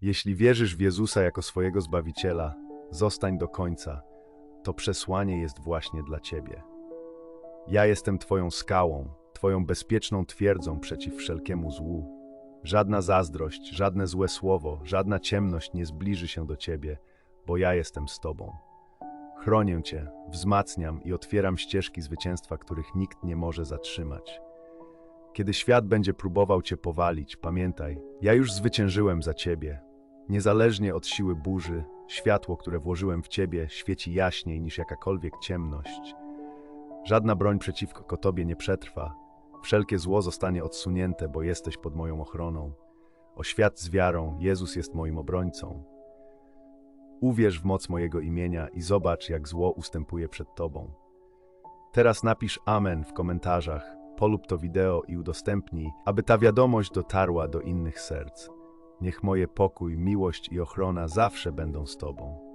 Jeśli wierzysz w Jezusa jako swojego Zbawiciela, zostań do końca. To przesłanie jest właśnie dla Ciebie. Ja jestem Twoją skałą, Twoją bezpieczną twierdzą przeciw wszelkiemu złu. Żadna zazdrość, żadne złe słowo, żadna ciemność nie zbliży się do Ciebie, bo ja jestem z Tobą. Chronię Cię, wzmacniam i otwieram ścieżki zwycięstwa, których nikt nie może zatrzymać. Kiedy świat będzie próbował Cię powalić, pamiętaj, ja już zwyciężyłem za Ciebie. Niezależnie od siły burzy, światło, które włożyłem w Ciebie, świeci jaśniej niż jakakolwiek ciemność. Żadna broń przeciwko Tobie nie przetrwa. Wszelkie zło zostanie odsunięte, bo jesteś pod moją ochroną. O świat z wiarą, Jezus jest moim obrońcą. Uwierz w moc mojego imienia i zobacz, jak zło ustępuje przed Tobą. Teraz napisz Amen w komentarzach, polub to wideo i udostępnij, aby ta wiadomość dotarła do innych serc. Niech moje pokój, miłość i ochrona zawsze będą z Tobą.